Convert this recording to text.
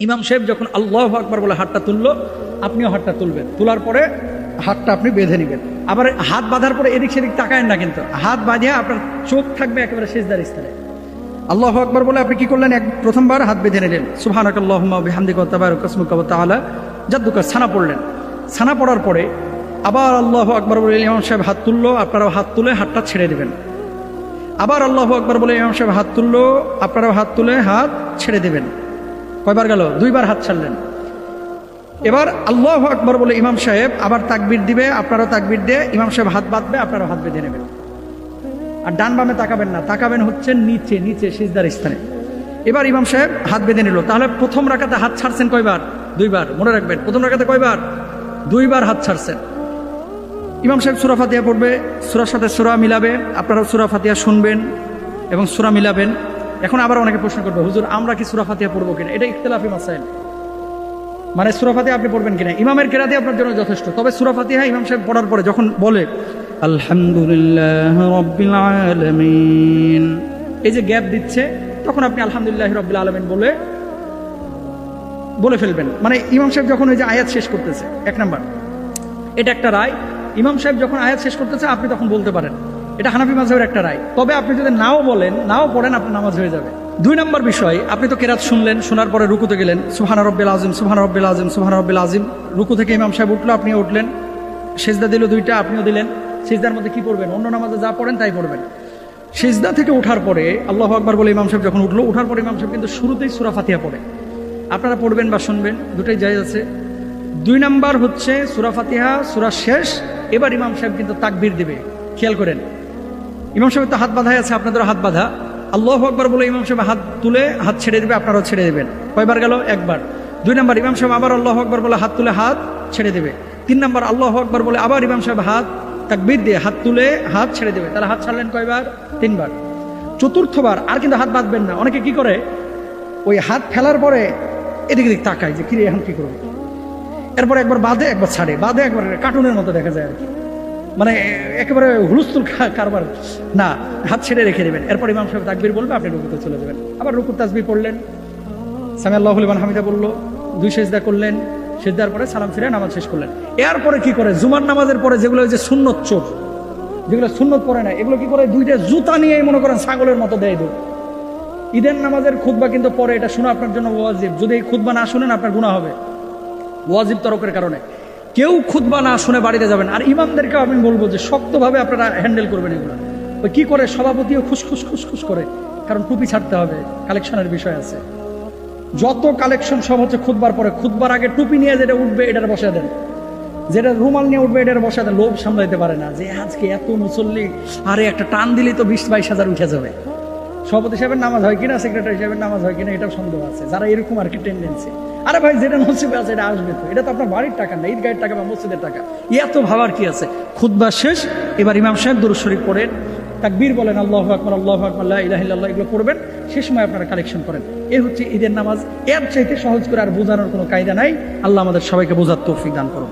ইমাম সাহেব যখন আল্লাহ আকবর বলে হাতটা তুললো, আপনিও হাতটা তুলবেন। তোলার পরে হাতটা আপনি বেঁধে নেবেন। আবার হাত বাঁধার পরে এদিক সেদিক তাকায়েন না কিন্তু। হাত বাঁধিয়ে আপনার চোখ থাকবে একেবারে শেষদার স্থানে। আল্লাহ আকবর বলে আপনি কি করলেন? এক প্রথমবার হাত বেঁধে নিলেন। সুবহানাক আল্লাহুম্মা বিহামদিকা ওয়া তাবারাকা ইসমুকা ওয়া তাআলা জাদ্দুকা ছানা পড়লেন। ছানা পড়ার পরে আবার আল্লাহ আকবর বলে ইমাম সাহেব হাত তুললো, আপনারাও হাত তুলে হাতটা ছেড়ে দেবেন। আবার আল্লাহ আকবর বলে ইমাম সাহেব হাত তুললো, আপনারাও হাত তুলে হাত ছেড়ে দেবেন। কয়বার গেল? দুইবার হাত ছাড়লেন। এবার আল্লাহ আকবর বলে ইমাম সাহেব আবার তাকবির দিবে, আপনারাও তাকবির দিয়ে ইমাম সাহেব হাত বাঁধবে, আপনারাও হাত বেঁধে নেবেন আর ডান বামে তাকাবেন না, তাকাবেন হচ্ছে নিচে নিচে, সিজদার স্থানে। এবার ইমাম সাহেব হাত বেঁধে নিল। তাহলে প্রথম রাখাতে হাত ছাড়ছেন কয়বার? দুইবার, মনে রাখবেন, প্রথম রাখাতে কয়বার? দুইবার হাত ছাড়ছেন। ইমাম সাহেব সুরা ফাতিয়া পড়বে, সুরার সাথে সুরা মিলাবে, আপনারাও সুরা ফাতিয়া শুনবেন এবং সুরা মিলাবেন। এখন আবার অনেকে প্রশ্ন করবে, হুজুর, আমরা কি সুরা ফাতিয়া পড়ব কিনা? এটা ইখতলাফি মাসাইল। মানে সুরা ফাতিহা আপনি পড়বেন কিনা? ইমামের কেরাতে আপনার জন্য যথেষ্ট। তবে সুরা ফাতিহা ইমাম সাহেব পড়ার পরে যখন বলে, আলহামদুলিল্লাহ রব্বিল আলামিন, এই যে গ্যাপ দিচ্ছে, তখন আপনি আলহামদুলিল্লাহ রব্বিল আলামিন বলে বলে ফেলবেন। মানে ইমাম সাহেব যখন ওই যে আয়াত শেষ করতেছে, এক নাম্বার, এটা একটা রায়। ইমাম সাহেব যখন আয়াত শেষ করতেছে, আপনি তখন বলতে পারেন এটা হানাফি মাঝহের একটা রায়। তবে আপনি যদি নাও বলেন, নাও পড়েন, আপনার নামাজ হয়ে যাবে। দুই নম্বর বিষয়, আপনি তো কেরাত শুনলেন, শোনার পরে রুকুতে গেলেন সুহানা রব্বিল আজিম সুহানা রব্বিল আজিম সুহানা রব্বিল আজিম রুকু থেকে ইমাম সাহেব উঠল, আপনিও উঠলেন। সেজদা দিল দুইটা, আপনিও দিলেন। সেজদার মধ্যে কি পড়বেন? অন্য নামাজে যা পড়েন তাই পড়বেন। সেজদা থেকে ওঠার পরে, আল্লাহ আকবার বলে ইমাম সাহেব যখন উঠল ওঠার পরে ইমাম সাহেব কিন্তু শুরুতেই সুরা ফাতিহা পড়ে। আপনারা পড়বেন বা শুনবেন, দুটাই জায়জ আছে। দুই নাম্বার হচ্ছে সুরা ফাতিহা, সুরা শেষ, এবার ইমাম সাহেব কিন্তু তাকবির দিবে। খেয়াল করেন। ইমাম সাহেব তো হাত বাঁধাই আছে আপনাদের হাত বাঁধা। আল্লাহ আকবার বলে ইমাম সাহেব হাত তুলে হাত ছেড়ে দেবে, আপনারাও ছেড়ে দেবেন। কয়বার গেল? একবার। দুই নাম্বার, ইমাম সাহেব আবার আল্লাহ আকবার বলে হাত তুলে হাত ছেড়ে দেবে। তিন নাম্বার, আল্লাহ আকবার বলে আবার ইমাম সাহেব হাত তাকবীর দিয়ে হাত তুলে হাত ছেড়ে দেবে। তাহলে হাত ছাড়লেন কয়বার? তিনবার। চতুর্থবার আর কিন্তু হাত বাঁধবেন না। অনেকে কি করে? ওই হাত ফেলার পরে এদিক এদিক তাকায় যে, কিরে, এখন কি করব? এরপর একবার বাঁধে, একবার ছাড়ে। বাঁধে একবার, কার্টুনের মতো দেখা যায় আর কি। মানে একেবারে হুলস্থুল কারবার। না, হাত ছেড়ে রেখে দেবেন। এরপর ইমাম সাহেব তাকবির বলবে, আপনি রুকুতে চলে যাবেন। আবার রুকুর তাসবি পড়লেন। সামি আল্লাহ হামিদা বলল, দুই সেজদা করলেন, সেজদার পরে সালাম ফিরে নামাজ শেষ করলেন। এরপরে কি করে? জুমার নামাজের পরে যেগুলো যে সুন্নত চোর, যেগুলো সুন্নত পরে না এগুলো কি করে? দুইটা জুতা নিয়ে মনে করেন ছাগলের মতো দেয় দৌড় ঈদের নামাজের খুতবা কিন্তু পরে, এটা শোনা আপনার জন্য ওয়াজিব। যদি এই খুতবা না শুনেন, আপনার গুণা হবে। ওয়াজিব তরকের কারণে। কেউ খুতবা না শুনে বাড়িতে যাবেন। আর ইমামদেরকে আমি বলব যে শক্তভাবে আপনারা হ্যান্ডেল করবেন এগুলো। ওই কি করে? সভাপতিও খুসখুস খুসখুস করে। কারণ টুপি ছাড়তে হবে কালেকশনের বিষয় আছে। যত কালেকশন সব হচ্ছে খুতবার পরে। খুতবার আগে টুপি নিয়ে যেটা উঠবে, এটার বসে দেন। যেটা রুমাল নিয়ে উঠবে, এটার বসে দেন। লোভ সামলাইতে পারে না যে আজকে এত মুসল্লি, আরে একটা টান দিলেই তো বিশ বাইশ হাজার উঠে যাবে। সভাপতি সাহেবের নামাজ হয় কিনা সেক্রেটারি সাহেবের নামাজ হয় কিনা, এটাও সন্দেহ আছে। যারা এরকম আর কি টেন্ডেন্সি আরে ভাই, যেটা নসিবে আছে, এটা আসবে তো। এটা তো আপনার বাড়ির টাকা না ঈদ গাড়ির টাকা বা মসজিদের টাকা। এত ভাবার কি আছে। খুদ্া শেষ, এবার ইমাম সাহেব দুরুদ শরীফ পড়েন। তাকবীর বলেন, আল্লাহ আকবর আল্লাহ আকবর ইলাহ এগুলো করবেন সে সময় আপনারা কালেকশন করেন। এ হচ্ছে ঈদের নামাজ। এর চাইতে সহজ করে আর বোঝানোর কোনো কায়দা নাই। আল্লাহ আমাদের সবাইকে বোঝার তৌফিক দান করুন।